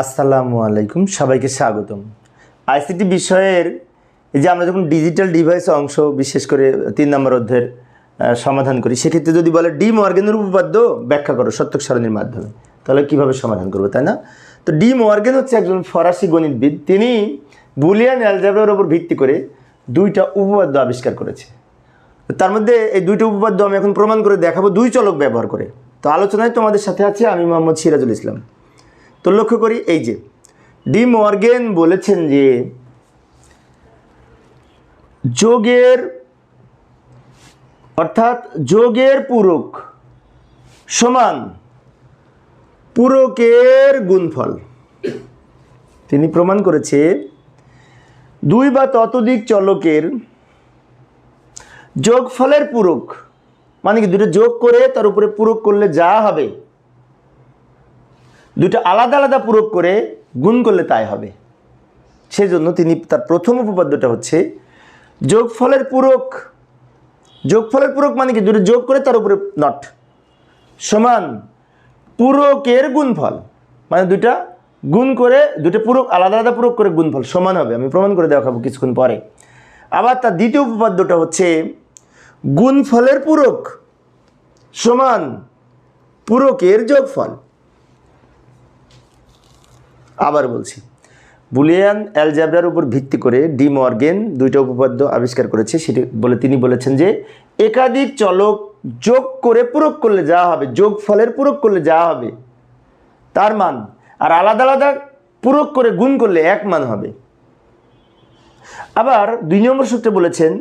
আসসালামু আলাইকুম, সবাইকে স্বাগতম। আইসিটি বিষয়ের যে আমরা যখন ডিজিটাল ডিভাইস অংশ, বিশেষ করে তিন নম্বর অধ্যায়ের সমাধান করি, সেক্ষেত্রে যদি বলে ডি মর্গেনের উপপাদ্য ব্যাখ্যা করো সত্যক সারণীর মাধ্যমে, তাহলে কীভাবে সমাধান করব, তাই না? তো ডি মর্গেন হচ্ছে একজন ফরাসি গণিতবিদ, তিনি বুলিয়ান অ্যালজাবরার ওপর ভিত্তি করে দুইটা উপপাদ্য আবিষ্কার করেছে। তার মধ্যে এই দুইটা উপপাদ্য আমি এখন প্রমাণ করে দেখাবো, দুই চলক ব্যবহার করে। তো আলোচনায় তোমাদের সাথে আছে, আমি মোহাম্মদ সিরাজুল ইসলাম। তো লক্ষ্য করি এই যে, ডি মর্গেন বলেছেন যে, যোগের, অর্থাৎ যোগের পূরক সমান পূরকের গুণফল। তিনি প্রমাণ করেছে, দুই বা ততোধিক চলকের যোগফলের পূরক মানে কি দুটো যোগ করে তার উপরে পূরক করলে যা হবে দুটো আলাদা আলাদা পূরক করে গুণ করলে তাই হবে। সেজন্য তিনি তার প্রথম উপপাদ্যটা হচ্ছে যোগফলের পূরক। যোগফলের পূরক মানে কি? দুটো যোগ করে তার উপরে নট সমান পূরকের গুণফল। মানে দুটা গুণ করে, দুটো পূরক, আলাদা আলাদা পূরক করে গুণফল সমান হবে। আমি প্রমাণ করে দেখাবো কিছুক্ষণ পরে। আবার তার দ্বিতীয় উপপাদ্যটা হচ্ছে গুণফলের পূরক সমান পূরকের যোগফল। আবার বলছি। বুলিয়ান অ্যালজাবরার উপর ভিত্তি করে ডি মর্গেন দুইটা উপপাদ্য আবিষ্কার করেছে, সেটি বলে তিনি বলেছেন যে একাধিক চলক যোগ করে পূরক করলে যা হবে যোগ ফলের পূরক করলে যা হবে, তার মান, আর আলাদা আলাদা পূরক করে গুণ করলে এক মান হবে। আবার দুই নম্বর সূত্রে বলেছেন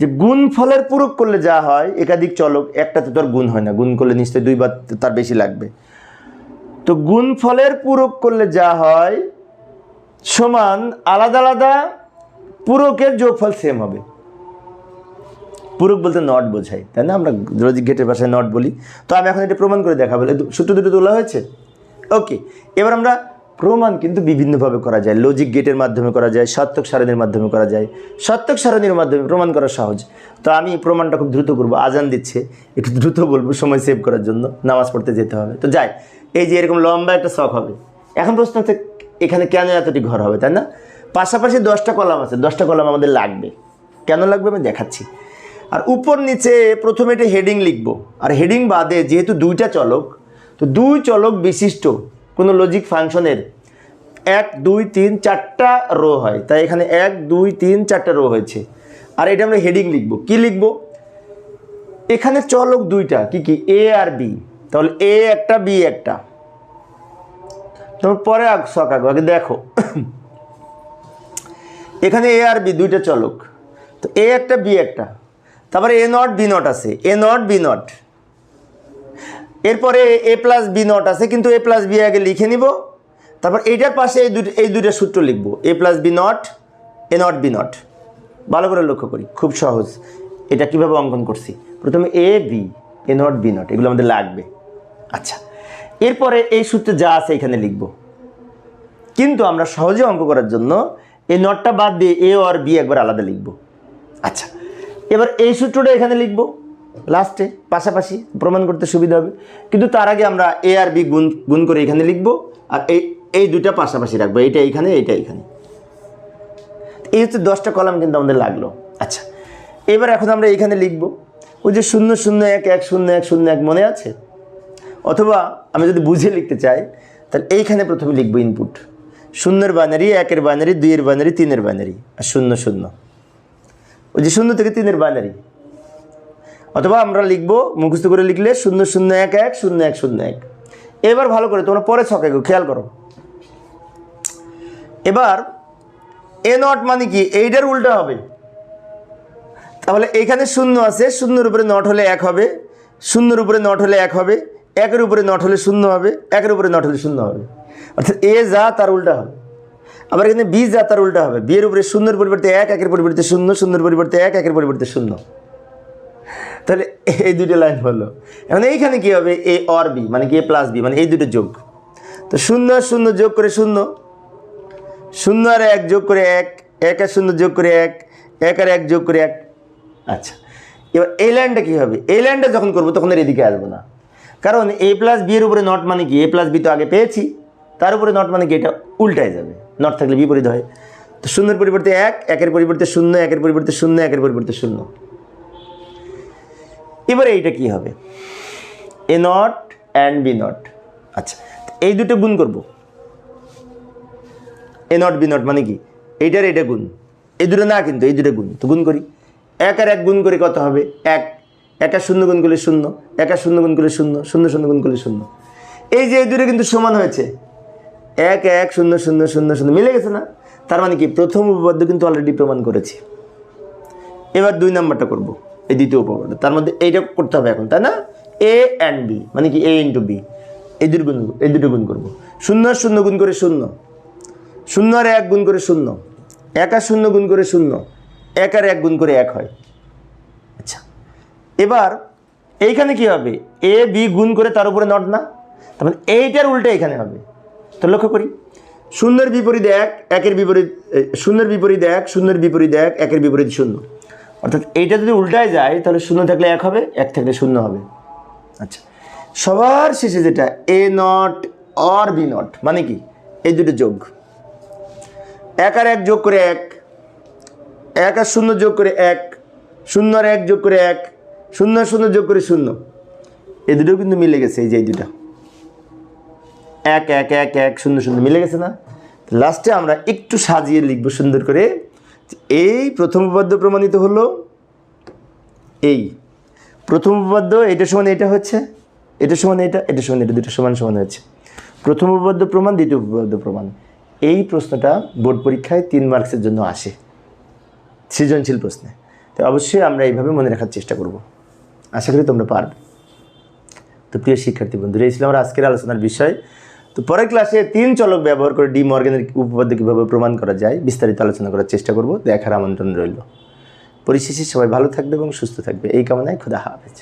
যে গুণ ফলের পূরক করলে যা হয়, একাধিক চলক একটাতে তো আর গুণ হয় না, গুণ করলে নিশ্চয়ই দুই দুইবার তার বেশি লাগবে। তো গুণ ফলের পূরক করলে যা হয়, সমান আলাদা আলাদা পূরকের যোগফল সেম হবে। পূরক বলতে নট বোঝাই তাই না? আমরা লজিক গেটের ভাষায় নট বলি, তো আমি এখন এটা প্রমাণ করে দেখাবো। সূত্র দুটো তোলা হয়েছে? ওকে এবার আমরা প্রমাণ কিন্তু বিভিন্নভাবে করা যায়। লজিক গেটের মাধ্যমে করা যায় সত্যক সারণীর মাধ্যমে করা যায়। সত্যক সারণীর মাধ্যমে প্রমাণ করা সহজ। তো আমি প্রমাণটা খুব দ্রুত করব, আজান দিচ্ছে। একটু দ্রুত বলব, সময় সেভ করার জন্য, নামাজ পড়তে যেতে হবে। তো যাই এই যে এরকম লম্বা একটা শখ হবে। এখন প্রশ্ন হচ্ছে, এখানে কেন এতটি ঘর হবে, তাই না? পাশাপাশি দশটা কলাম আছে, দশটা কলাম আমাদের লাগবে। কেন লাগবে আমি দেখাচ্ছি। আর উপর নিচে প্রথমে এটা হেডিং লিখব। আর হেডিং বাদে যেহেতু দুইটা চলক, তো দুই চলক বিশিষ্ট কোনো লজিক ফাংশনের এক, দুই, তিন, চারটা রো হয়। তাই এখানে এক, দুই, তিন, চারটা রো হয়েছে। আর এটা আমরা হেডিং লিখব। কি লিখব? এখানে চলক দুইটা, কি কি? এ আর বি তাহলে এ একটা বি একটা। তোমার পরে শখ আগে আগে দেখো। এখানে এ আর বি দুইটা চলক। তো এ একটা বি একটা। তারপরে এ নট বি নট আছে। এ নট বি নট এরপরে এ প্লাস বি নট আছে, কিন্তু এ প্লাস বি আগে লিখে নিব। তারপর এইটার পাশে এই দুটো এই দুইটা সূত্র লিখব। A plus B not A not B not ভালো করে লক্ষ্য করি, খুব সহজ। এটা কীভাবে অঙ্কন করছি? প্রথমে A B A not B not এগুলো আমাদের লাগবে। আচ্ছা এরপরে এই সূত্রে যা আছে এখানে লিখব। কিন্তু আমরা সহজে অঙ্ক করার জন্য এই নটটা বাদ দিয়ে এ আর বি একবার আলাদা লিখব। আচ্ছা এবার এই সূত্রটা এখানে লিখব। লাস্টে পাশাপাশি প্রমাণ করতে সুবিধা হবে। কিন্তু তার আগে আমরা এ আর বি গুণ গুণ করে এখানে লিখব আর এই এই দুইটা পাশাপাশি রাখব। এইটা এইখানে এইটা এইখানে এই হচ্ছে দশটা কলাম কিন্তু আমাদের লাগল। আচ্ছা এবার এখন আমরা এইখানে লিখব। ওই যে শূন্য শূন্য, এক এক, শূন্য এক শূন্য, এক মনে আছে? অথবা আমি যদি বুঝে লিখতে চাই, তাহলে এইখানে প্রথমে লিখব ইনপুট শূন্যের বাইনারি একের বাইনারি দুইয়ের বাইনারি তিনের বাইনারি আর শূন্য শূন্য। ওই যে শূন্য থেকে তিনের বাইনারি অথবা আমরা লিখব, মুখস্থ করে লিখলে শূন্য শূন্য এক এক, শূন্য এক শূন্য এক। এবার ভালো করে তোমরা পরে ছকে গো, খেয়াল করো। এবার এ নট মানে কি? এইটার উল্টা হবে। তাহলে এখানে শূন্য আছে, শূন্যর উপরে নট হলে এক হবে, শূন্যর উপরে নট হলে এক হবে একের উপরে নট হলে শূন্য হবে, একের উপরে নট হলে শূন্য হবে। অর্থাৎ এ যা, তার উল্টা হবে। আবার এখানে বি যা, তার উল্টা হবে। বিয়ের উপরে শূন্যের পরিবর্তে এক, একের পরিবর্তে শূন্য, শূন্যের পরিবর্তে এক, একের পরিবর্তে শূন্য। তাহলে এই দুটো লাইন হলো। এখন এইখানে কি হবে? এ অর বি মানে কি? এ প্লাস বি মানে এই দুটো যোগ। তো শূন্য আর শূন্য যোগ করে শূন্য। শূন্য আর এক যোগ করে এক এক আর শূন্য যোগ করে এক এক আর এক যোগ করে এক। আচ্ছা। এবার এই লাইনটা কী হবে? এই লাইনটা যখন করব, তখন আর এদিকে আসব না। কারণ এ প্লাস বি এর উপরে নট মানে কি? এ প্লাস বি তো আগে পেয়েছি, তার উপরে নট মানে কি? এটা উল্টায় যাবে। নট থাকলে বিপরীত হয়। তো শূন্যের পরিবর্তে এক, একের পরিবর্তে শূন্য, একের পরিবর্তে শূন্য, একের পরিবর্তে শূন্য। এবারে এইটা কি হবে? A not and B not আচ্ছা এই দুটো গুণ করব। এ নট বি নট মানে কি? এইটার এটা গুণ। এই দুটো না কিন্তু, এই দুটো গুণ। তো গুণ করি। এক আর এক গুণ করে কত হবে? এক। এক শূন্য গুণ করলে শূন্য, এক শূন্য গুণ করলে শূন্য শূন্য শূন্য গুণ করলে শূন্য। এই যে এই দুটো কিন্তু সমান হয়েছে। এক এক, শূন্য শূন্য শূন্য শূন্য মিলে গেছে না? তার মানে কি? প্রথম উপপাদ্য কিন্তু অলরেডি প্রমাণ করেছি। এবার দুই নাম্বারটা করব, এই দ্বিতীয় উপপাদ্য। তার মধ্যে এইটা করতে হবে এখন, তাই না? এ অ্যান্ড বি মানে কি? এ ইন্টু বি এই দুটো গুণ, এই দুটো গুণ করব। শূন্য আর শূন্য গুণ করে শূন্য। শূন্য আর এক গুণ করে শূন্য। এক আর শূন্য গুণ করে শূন্য। এক আর এক গুণ করে এক হয়। এবার এইখানে কি হবে? এ বি গুণ করে তার উপরে নট না? তার মানে এইটার উল্টে এখানে হবে। তো লক্ষ্য করি। শূন্যের বিপরীত এক, একের বিপরীত শূন্যের বিপরীত এক, শূন্যের বিপরীত এক, একের বিপরীত শূন্য। অর্থাৎ এইটা যদি উল্টায় যায়, তাহলে শূন্য থাকলে এক হবে, এক থাকলে শূন্য হবে। আচ্ছা। সবার শেষে যেটা A not or B not মানে কি? এই দুটো যোগ। এক আর এক যোগ করে এক এক আর শূন্য যোগ করে এক, শূন্য আর এক যোগ করে এক শূন্য শূন্য যোগ করে শূন্য। এই দুটো কিন্তু মিলে গেছে, এই যে এই দুটো। এক এক এক এক, শূন্য শূন্য মিলে গেছে না? লাস্টে আমরা একটু সাজিয়ে লিখব সুন্দর করে। এই প্রথম উপপাদ্য প্রমাণিত হলো এই। প্রথম উপপাদ্য এটা সমান এটা হচ্ছে, এটা সমান এটা এটা সমান এটা, দুটো সমান সমান হচ্ছে। প্রথম উপপাদ্য প্রমাণ, দ্বিতীয় উপপাদ্য প্রমাণ। এই প্রশ্নটা বোর্ড পরীক্ষায় তিন মার্কসের জন্য আসে। সৃজনশীল প্রশ্নে। তো অবশ্যই আমরা এইভাবে মনে রাখার চেষ্টা করব। আশা করি তোমরা পারবে। তো প্রিয় শিক্ষার্থী বন্ধুরা, এই ছিল আমার আজকের আলোচনার বিষয়। তো পরের ক্লাসে তিন চলক ব্যবহার করে ডি মর্গানের উপপাদ্য কীভাবে প্রমাণ করা যায়, বিস্তারিত আলোচনা করার চেষ্টা করব। দেখার আমন্ত্রণ রইল। পরিশেষে সবাই ভালো থাকবে এবং সুস্থ থাকবে। এই কামনায় খুদা হাফেজ।